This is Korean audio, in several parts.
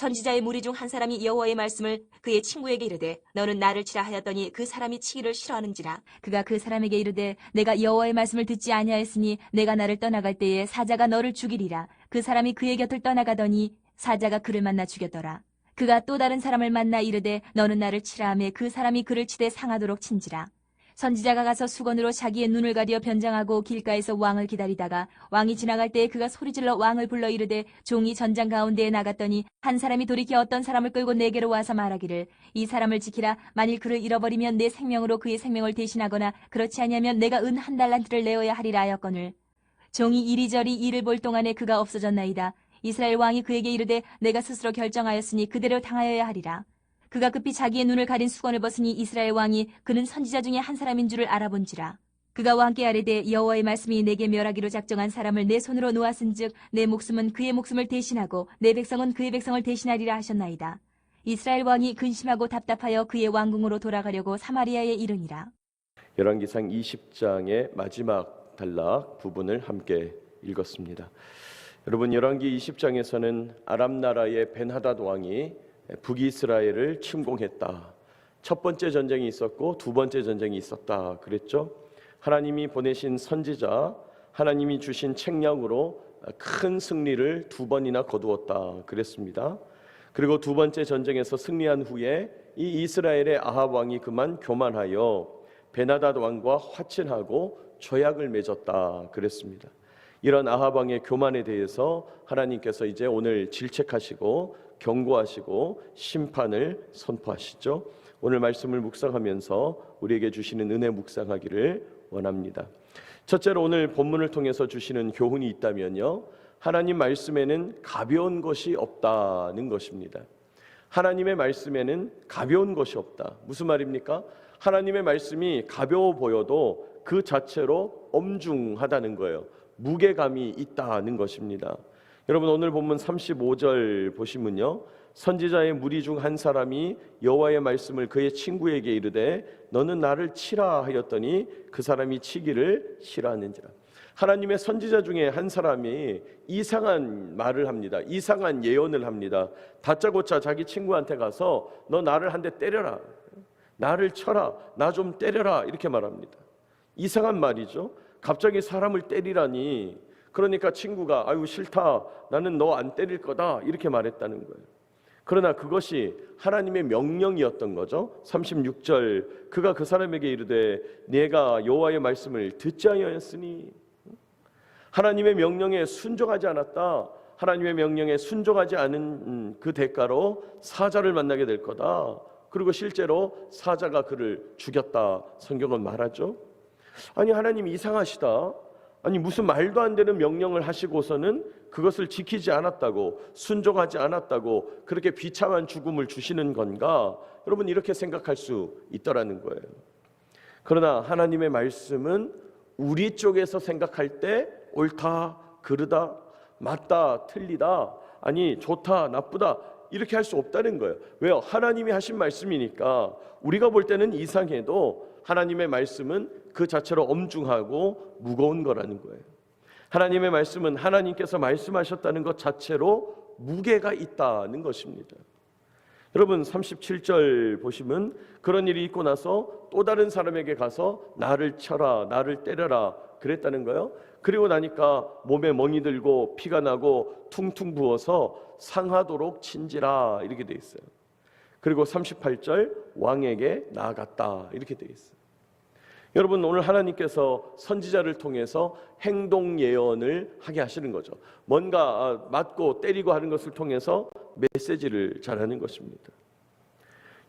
선지자의 무리 중 한 사람이 여호와의 말씀을 그의 친구에게 이르되 너는 나를 치라 하였더니 그 사람이 치기를 싫어하는지라. 그가 그 사람에게 이르되 내가 여호와의 말씀을 듣지 아니하였으니 내가 나를 떠나갈 때에 사자가 너를 죽이리라. 그 사람이 그의 곁을 떠나가더니 사자가 그를 만나 죽였더라. 그가 또 다른 사람을 만나 이르되 너는 나를 치라 하매 그 사람이 그를 치되 상하도록 친지라 선지자가 가서 수건으로 자기의 눈을 가리어 변장하고 길가에서 왕을 기다리다가 왕이 지나갈 때에 그가 소리질러 왕을 불러 이르되 종이 전장 가운데에 나갔더니 한 사람이 돌이켜 어떤 사람을 끌고 내게로 와서 말하기를 이 사람을 지키라. 만일 그를 잃어버리면 내 생명으로 그의 생명을 대신하거나 그렇지 아니하면 내가 은 한 달란트를 내어야 하리라 하였거늘. 종이 이리저리 이를 볼 동안에 그가 없어졌나이다. 이스라엘 왕이 그에게 이르되 내가 스스로 결정하였으니 그대로 당하여야 하리라 그가 급히 자기의 눈을 가린 수건을 벗으니 이스라엘 왕이 그는 선지자 중에 한 사람인 줄을 알아본지라. 그가 왕께 아뢰되 여호와의 말씀이 내게 멸하기로 작정한 사람을 내 손으로 놓았은즉 내 목숨은 그의 목숨을 대신하고 내 백성은 그의 백성을 대신하리라 하셨나이다. 이스라엘 왕이 근심하고 답답하여 그의 왕궁으로 돌아가려고 사마리아에 이르니라. 열왕기상 20장의 마지막 단락 부분을 함께 읽었습니다. 여러분 열왕기 20장에서는 아람 나라의 벤하닷 왕이 북이스라엘을 침공했다. 첫 번째 전쟁이 있었고 두 번째 전쟁이 있었다. 그랬죠? 하나님이 보내신 선지자, 하나님이 주신 책략으로 큰 승리를 두 번이나 거두었다. 그랬습니다. 그리고 두 번째 전쟁에서 승리한 후에 이 이스라엘의 아합 왕이 그만 교만하여 베나닷 왕과 화친하고 조약을 맺었다. 그랬습니다. 이런 아합 왕의 교만에 대해서 하나님께서 이제 오늘 질책하시고 경고하시고 심판을 선포하시죠. 오늘 말씀을 묵상하면서 우리에게 주시는 은혜 묵상하기를 원합니다. 첫째로 오늘 본문을 통해서 주시는 교훈이 있다면요. 하나님 말씀에는 가벼운 것이 없다는 것입니다. 하나님의 말씀에는 가벼운 것이 없다. 무슨 말입니까? 하나님의 말씀이 가벼워 보여도 그 자체로 엄중하다는 거예요. 무게감이 있다는 것입니다. 여러분 오늘 본문 35절 보시면요. 선지자의 무리 중 한 사람이 여호와의 말씀을 그의 친구에게 이르되 너는 나를 치라 하였더니 그 사람이 치기를 싫어하는지라. 하나님의 선지자 중에 한 사람이 이상한 말을 합니다. 이상한 예언을 합니다. 다짜고짜 자기 친구한테 가서 너 나를 한 대 때려라. 나를 쳐라. 나 좀 때려라. 이렇게 말합니다. 이상한 말이죠. 갑자기 사람을 때리라니 그러니까 친구가 아유 싫다 나는 너 안 때릴 거다 이렇게 말했다는 거예요. 그러나 그것이 하나님의 명령이었던 거죠. 36절 그가 그 사람에게 이르되 내가 여호와의 말씀을 듣지 아니하였으니 하나님의 명령에 순종하지 않았다. 하나님의 명령에 순종하지 않은 그 대가로 사자를 만나게 될 거다. 그리고 실제로 사자가 그를 죽였다. 성경은 말하죠. 아니 하나님 이상하시다. 아니 무슨 말도 안 되는 명령을 하시고서는 그것을 지키지 않았다고 순종하지 않았다고 그렇게 비참한 죽음을 주시는 건가? 여러분 이렇게 생각할 수 있더라는 거예요. 그러나 하나님의 말씀은 우리 쪽에서 생각할 때 옳다, 그르다, 맞다, 틀리다, 아니 좋다, 나쁘다 이렇게 할 수 없다는 거예요. 왜요? 하나님이 하신 말씀이니까 우리가 볼 때는 이상해도 하나님의 말씀은 그 자체로 엄중하고 무거운 거라는 거예요. 하나님의 말씀은 하나님께서 말씀하셨다는 것 자체로 무게가 있다는 것입니다. 여러분 37절 보시면 그런 일이 있고 나서 또 다른 사람에게 가서 나를 쳐라 나를 때려라 그랬다는 거예요. 그리고 나니까 몸에 멍이 들고 피가 나고 퉁퉁 부어서 상하도록 친지라 이렇게 돼 있어요. 그리고 38절 왕에게 나아갔다 이렇게 돼 있어요. 여러분 오늘 하나님께서 선지자를 통해서 행동 예언을 하게 하시는 거죠. 뭔가 아, 맞고 때리고 하는 것을 통해서 메시지를 전하는 것입니다.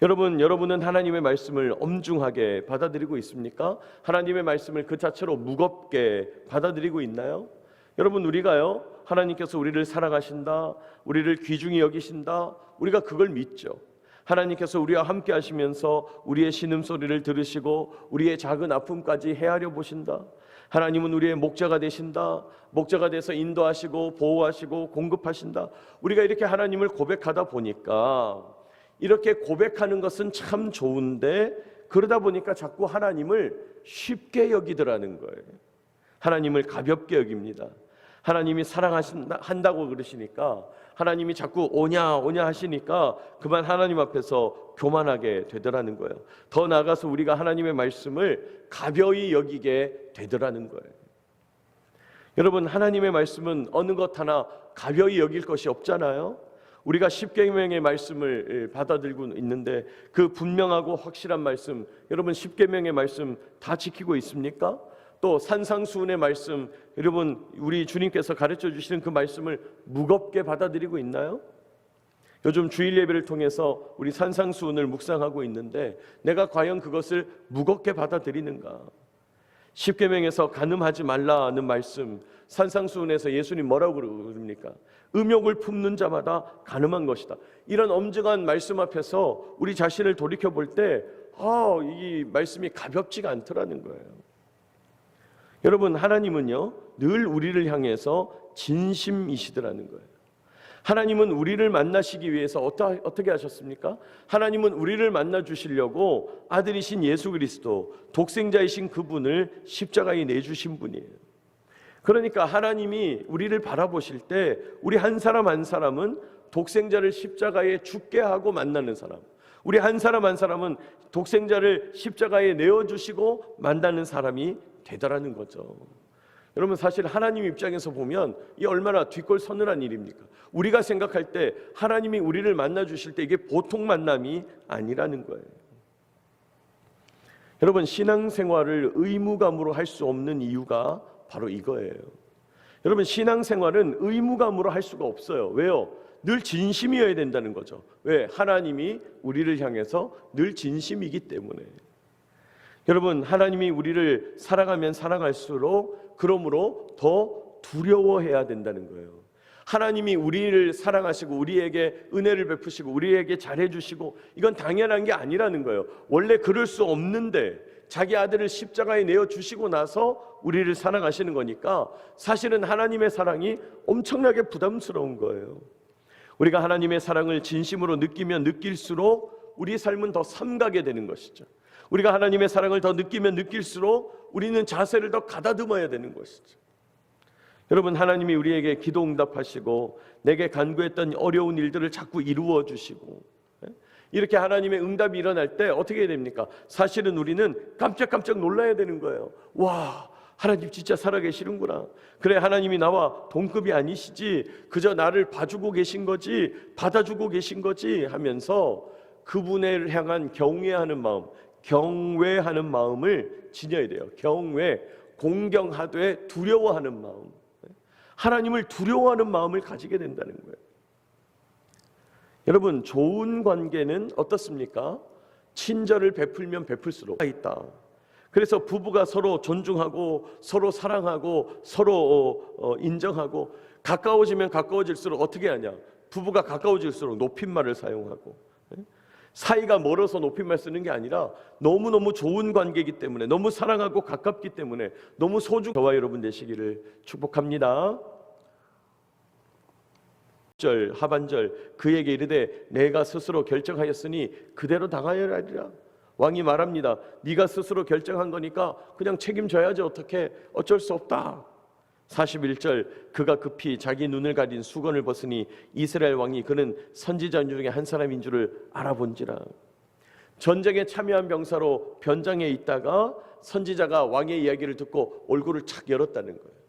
여러분, 여러분은 하나님의 말씀을 엄중하게 받아들이고 있습니까? 하나님의 말씀을 그 자체로 무겁게 받아들이고 있나요? 여러분, 우리가요, 하나님께서 우리를 사랑하신다, 우리를 귀중히 여기신다, 우리가 그걸 믿죠. 하나님께서 우리와 함께 하시면서 우리의 신음소리를 들으시고 우리의 작은 아픔까지 헤아려 보신다. 하나님은 우리의 목자가 되신다. 목자가 돼서 인도하시고 보호하시고 공급하신다. 우리가 이렇게 하나님을 고백하다 보니까 이렇게 고백하는 것은 참 좋은데 그러다 보니까 자꾸 하나님을 쉽게 여기더라는 거예요. 하나님을 가볍게 여깁니다. 하나님이 사랑하신다고 그러시니까 하나님이 자꾸 오냐 오냐 하시니까 그만 하나님 앞에서 교만하게 되더라는 거예요. 더 나아가서 우리가 하나님의 말씀을 가벼이 여기게 되더라는 거예요. 여러분 하나님의 말씀은 어느 것 하나 가벼이 여길 것이 없잖아요. 우리가 십계명의 말씀을 예, 받아들고 있는데 그 분명하고 확실한 말씀 여러분 십계명의 말씀 다 지키고 있습니까? 또 산상수훈의 말씀 여러분 우리 주님께서 가르쳐 주시는 그 말씀을 무겁게 받아들이고 있나요? 요즘 주일 예배를 통해서 우리 산상수훈을 묵상하고 있는데 내가 과연 그것을 무겁게 받아들이는가? 십계명에서 간음하지 말라는 말씀 산상수훈에서 예수님 뭐라고 그럽니까? 음욕을 품는 자마다 간음한 것이다. 이런 엄중한 말씀 앞에서 우리 자신을 돌이켜 볼 때 아, 이 말씀이 가볍지가 않더라는 거예요. 여러분 하나님은요 늘 우리를 향해서 진심이시더라는 거예요. 하나님은 우리를 만나시기 위해서 어떠, 어떻게 하셨습니까? 하나님은 우리를 만나 주시려고 아들이신 예수 그리스도 독생자이신 그분을 십자가에 내주신 분이에요. 그러니까 하나님이 우리를 바라보실 때 우리 한 사람 한 사람은 독생자를 십자가에 죽게 하고 만나는 사람. 우리 한 사람 한 사람은 독생자를 십자가에 내어 주시고 만나는 사람이 되더라는 거죠. 여러분 사실 하나님 입장에서 보면 이 얼마나 뒷골 서늘한 일입니까? 우리가 생각할 때 하나님이 우리를 만나 주실 때 이게 보통 만남이 아니라는 거예요. 여러분 신앙생활을 의무감으로 할 수 없는 이유가 바로 이거예요. 여러분 신앙생활은 의무감으로 할 수가 없어요. 왜요? 늘 진심이어야 된다는 거죠. 왜? 하나님이 우리를 향해서 늘 진심이기 때문에. 여러분 하나님이 우리를 사랑하면 사랑할수록 그러므로 더 두려워해야 된다는 거예요. 하나님이 우리를 사랑하시고 우리에게 은혜를 베푸시고 우리에게 잘해 주시고 이건 당연한 게 아니라는 거예요. 원래 그럴 수 없는데 자기 아들을 십자가에 내어 주시고 나서 우리를 사랑하시는 거니까 사실은 하나님의 사랑이 엄청나게 부담스러운 거예요. 우리가 하나님의 사랑을 진심으로 느끼면 느낄수록 우리 삶은 더 삼가게 되는 것이죠. 우리가 하나님의 사랑을 더 느끼면 느낄수록 우리는 자세를 더 가다듬어야 되는 것이죠. 여러분 하나님이 우리에게 기도 응답하시고 내게 간구했던 어려운 일들을 자꾸 이루어 주시고 예? 이렇게 하나님의 응답이 일어날 때 어떻게 해야 됩니까? 사실은 우리는 깜짝깜짝 놀라야 되는 거예요. 와, 하나님 진짜 살아계시는구나. 그래, 하나님이 나와 동급이 아니시지. 그저 나를 봐주고 계신 거지, 받아주고 계신 거지 하면서 그분을 향한 경외하는 마음, 경외하는 마음을 지녀야 돼요. 경외, 공경하되 두려워하는 마음. 하나님을 두려워하는 마음을 가지게 된다는 거예요. 여러분, 좋은 관계는 어떻습니까? 친절을 베풀면 베풀수록 있다. 그래서 부부가 서로 존중하고 서로 사랑하고 서로 어, 어, 인정하고 가까워지면 가까워질수록 어떻게 하냐? 부부가 가까워질수록 높임말을 사용하고 예? 사이가 멀어서 높임말 쓰는 게 아니라 너무너무 좋은 관계이기 때문에 너무 사랑하고 가깝기 때문에 너무 소중 저와 여러분 되시기를 축복합니다. 절 하반절 그에게 이르되 내가 스스로 결정하였으니 그대로 당하여야 하리라. 왕이 말합니다. 네가 스스로 결정한 거니까 그냥 책임져야지 어떻게 어쩔 수 없다. 41절 그가 급히 자기 눈을 가린 수건을 벗으니 이스라엘 왕이 그는 선지자 중에 한 사람인 줄을 알아본지라. 전쟁에 참여한 병사로 변장해 있다가 선지자가 왕의 이야기를 듣고 얼굴을 착 열었다는 거예요.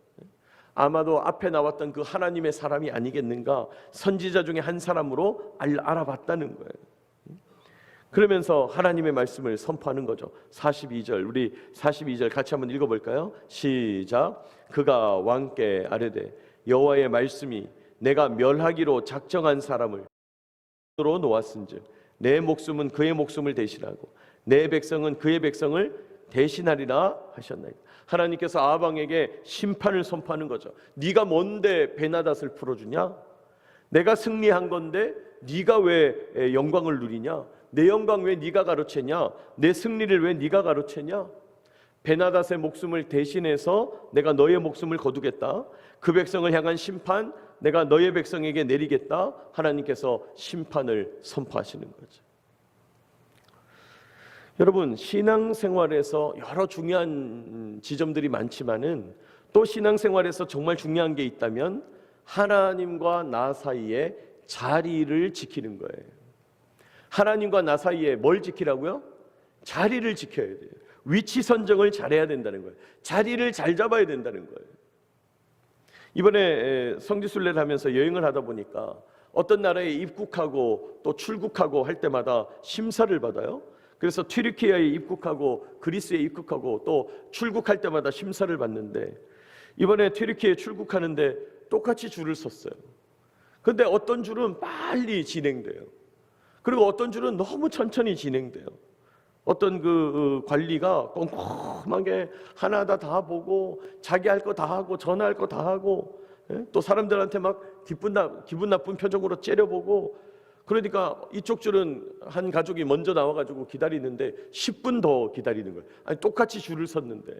아마도 앞에 나왔던 그 하나님의 사람이 아니겠는가 선지자 중에 한 사람으로 알, 알아봤다는 거예요. 그러면서 하나님의 말씀을 선포하는 거죠. 42절 우리 42절 같이 한번 읽어 볼까요? 시작. 그가 왕께 아뢰되 여호와의 말씀이 내가 멸하기로 작정한 사람을 으로 놓았은즉 내 목숨은 그의 목숨을 대신하고 내 백성은 그의 백성을 대신하리라 하셨나이다. 하나님께서 아방에게 심판을 선포하는 거죠. 네가 뭔데 베나닷을 풀어주냐? 내가 승리한 건데 네가 왜 영광을 누리냐? 내 영광 왜 네가 가로채냐? 내 승리를 왜 네가 가로채냐? 베나닷의 목숨을 대신해서 내가 너의 목숨을 거두겠다. 그 백성을 향한 심판 내가 너의 백성에게 내리겠다. 하나님께서 심판을 선포하시는 거죠. 여러분 신앙생활에서 여러 중요한 지점들이 많지만은 또 신앙생활에서 정말 중요한 게 있다면 하나님과 나 사이에 자리를 지키는 거예요. 하나님과 나 사이에 뭘 지키라고요? 자리를 지켜야 돼요. 위치 선정을 잘해야 된다는 거예요. 자리를 잘 잡아야 된다는 거예요. 이번에 에, 성지순례를 하면서 여행을 하다 보니까 어떤 나라에 입국하고 또 출국하고 할 때마다 심사를 받아요. 그래서 튀르키예에 입국하고 그리스에 입국하고 또 출국할 때마다 심사를 받는데 이번에 튀르키예 출국하는데 똑같이 줄을 섰어요. 근데 어떤 줄은 빨리 진행돼요. 그리고 어떤 줄은 너무 천천히 진행돼요. 어떤 그 어, 관리가 꼼꼼하게 하나하나 다 보고 자기 할 거 다 하고 전화할 거 다 하고 예? 또 사람들한테 막 기분 나 기분 나쁜 표정으로 째려보고 그러니까 이쪽 줄은 한 가족이 먼저 나와가지고 기다리는데 10분 더 기다리는 거예요. 아니 똑같이 줄을 섰는데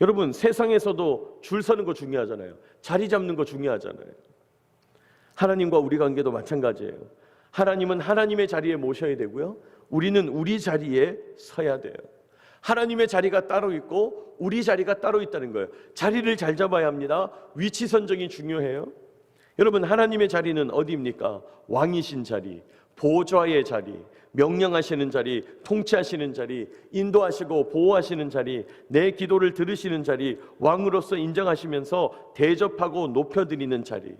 여러분 세상에서도 줄 서는 거 중요하잖아요. 자리 잡는 거 중요하잖아요. 하나님과 우리 관계도 마찬가지예요. 하나님은 하나님의 자리에 모셔야 되고요. 우리는 우리 자리에 서야 돼요. 하나님의 자리가 따로 있고 우리 자리가 따로 있다는 거예요. 자리를 잘 잡아야 합니다. 위치 선정이 중요해요. 여러분 하나님의 자리는 어디입니까? 왕이신 자리, 보좌의 자리, 명령하시는 자리, 통치하시는 자리, 인도하시고 보호하시는 자리, 내 기도를 들으시는 자리, 왕으로서 인정하시면서 대접하고 높여드리는 자리.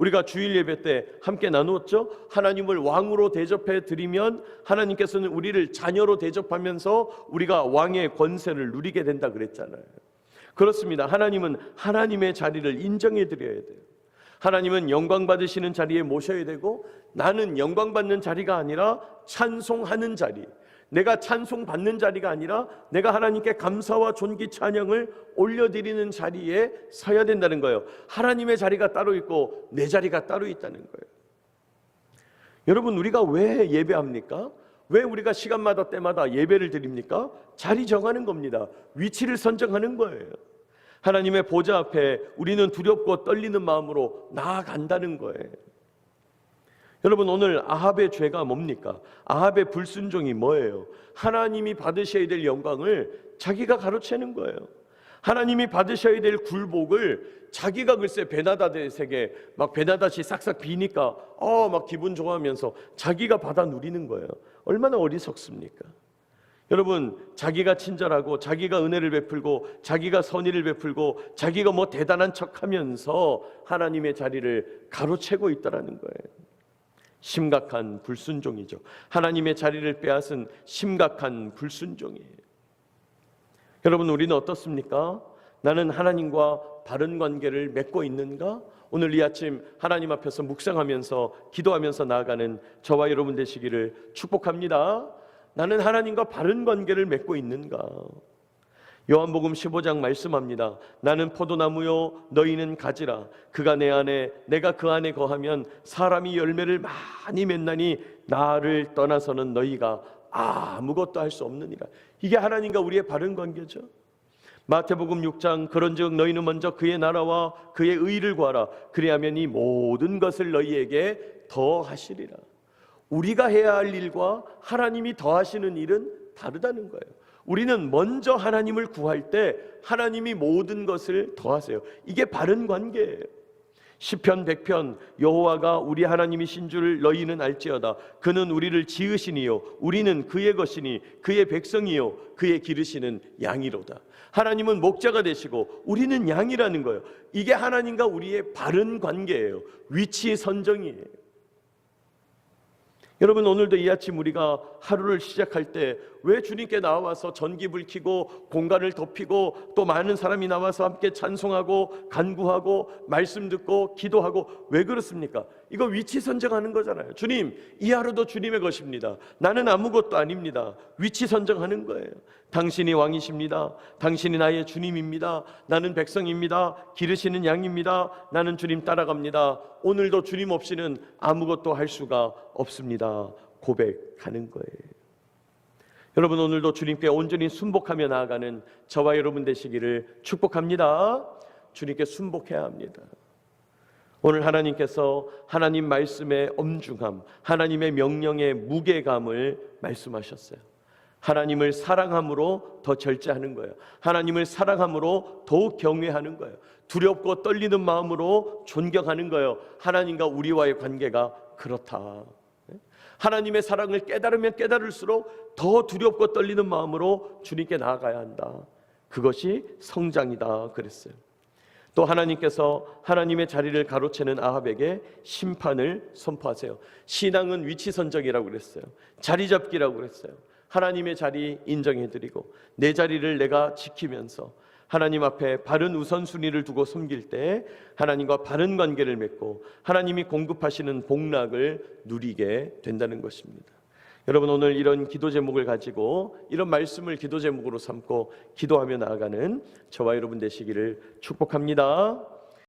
우리가 주일 예배 때 함께 나누었죠? 하나님을 왕으로 대접해 드리면 하나님께서는 우리를 자녀로 대접하면서 우리가 왕의 권세를 누리게 된다 그랬잖아요. 그렇습니다. 하나님은 하나님의 자리를 인정해 드려야 돼요. 하나님은 영광 받으시는 자리에 모셔야 되고 나는 영광 받는 자리가 아니라 찬송하는 자리. 내가 찬송 받는 자리가 아니라 내가 하나님께 감사와 존귀 찬양을 올려드리는 자리에 서야 된다는 거예요. 하나님의 자리가 따로 있고 내 자리가 따로 있다는 거예요. 여러분 우리가 왜 예배합니까? 왜 우리가 시간마다 때마다 예배를 드립니까? 자리 정하는 겁니다. 위치를 선정하는 거예요. 하나님의 보좌 앞에 우리는 두렵고 떨리는 마음으로 나아간다는 거예요. 여러분 오늘 아합의 죄가 뭡니까? 아합의 불순종이 뭐예요? 하나님이 받으셔야 될 영광을 자기가 가로채는 거예요. 하나님이 받으셔야 될 굴복을 자기가 글쎄 베나다렛에게 막 베나다시 싹싹 비니까 어 막 기분 좋아하면서 자기가 받아 누리는 거예요. 얼마나 어리석습니까? 여러분 자기가 친절하고 자기가 은혜를 베풀고 자기가 선의를 베풀고 자기가 뭐 대단한 척하면서 하나님의 자리를 가로채고 있다라는 거예요. 심각한 불순종이죠. 하나님의 자리를 빼앗은 심각한 불순종이에요. 여러분 우리는 어떻습니까? 나는 하나님과 바른 관계를 맺고 있는가? 오늘 이 아침 하나님 앞에서 묵상하면서 기도하면서 나아가는 저와 여러분 되시기를 축복합니다. 나는 하나님과 바른 관계를 맺고 있는가? 요한복음 15장 말씀합니다. 나는 포도나무요 너희는 가지라. 그가 내 안에 내가 그 안에 거하면 사람이 열매를 많이 맺나니 나를 떠나서는 너희가 아무것도 할 수 없느니라. 이게 하나님과 우리의 바른 관계죠. 마태복음 6장 그런즉 너희는 먼저 그의 나라와 그의 의를 구하라. 그리하면 이 모든 것을 너희에게 더하시리라. 우리가 해야 할 일과 하나님이 더하시는 일은 다르다는 거예요. 우리는 먼저 하나님을 구할 때 하나님이 모든 것을 더하세요. 이게 바른 관계예요. 시편 100편 여호와가 우리 하나님이신 줄 너희는 알지어다. 그는 우리를 지으시니요. 우리는 그의 것이니 그의 백성이요. 그의 기르시는 양이로다. 하나님은 목자가 되시고 우리는 양이라는 거예요. 이게 하나님과 우리의 바른 관계예요. 위치 선정이에요. 여러분 오늘도 이 아침 우리가 하루를 시작할 때왜 주님께 나와서 전기불 켜고 공간을 덮이고 또 많은 사람이 나와서 함께 찬송하고 간구하고 말씀 듣고 기도하고 왜 그렇습니까? 이거 위치 선정하는 거잖아요. 주님, 이 하루도 주님의 것입니다. 나는 아무것도 아닙니다. 위치 선정하는 거예요. 당신이 왕이십니다. 당신이 나의 주님입니다. 나는 백성입니다. 기르시는 양입니다. 나는 주님 따라갑니다. 오늘도 주님 없이는 아무것도 할 수가 없습니다. 고백하는 거예요. 여러분 오늘도 주님께 온전히 순복하며 나아가는 저와 여러분 되시기를 축복합니다. 주님께 순복해야 합니다. 오늘 하나님께서 하나님 말씀의 엄중함, 하나님의 명령의 무게감을 말씀하셨어요. 하나님을 사랑함으로 더 절제하는 거예요. 하나님을 사랑함으로 더욱 경외하는 거예요. 두렵고 떨리는 마음으로 존경하는 거예요. 하나님과 우리와의 관계가 그렇다. 하나님의 사랑을 깨달으면 깨달을수록 더 두렵고 떨리는 마음으로 주님께 나아가야 한다. 그것이 성장이다 그랬어요. 또 하나님께서 하나님의 자리를 가로채는 아합에게 심판을 선포하세요. 신앙은 위치 선정이라고 그랬어요. 자리 잡기라고 그랬어요. 하나님의 자리 인정해 드리고 내 자리를 내가 지키면서 하나님 앞에 바른 우선순위를 두고 섬길 때 하나님과 바른 관계를 맺고 하나님이 공급하시는 복락을 누리게 된다는 것입니다. 여러분 오늘 이런 기도 제목을 가지고 이런 말씀을 기도 제목으로 삼고 기도하며 나아가는 저와 여러분 되시기를 축복합니다.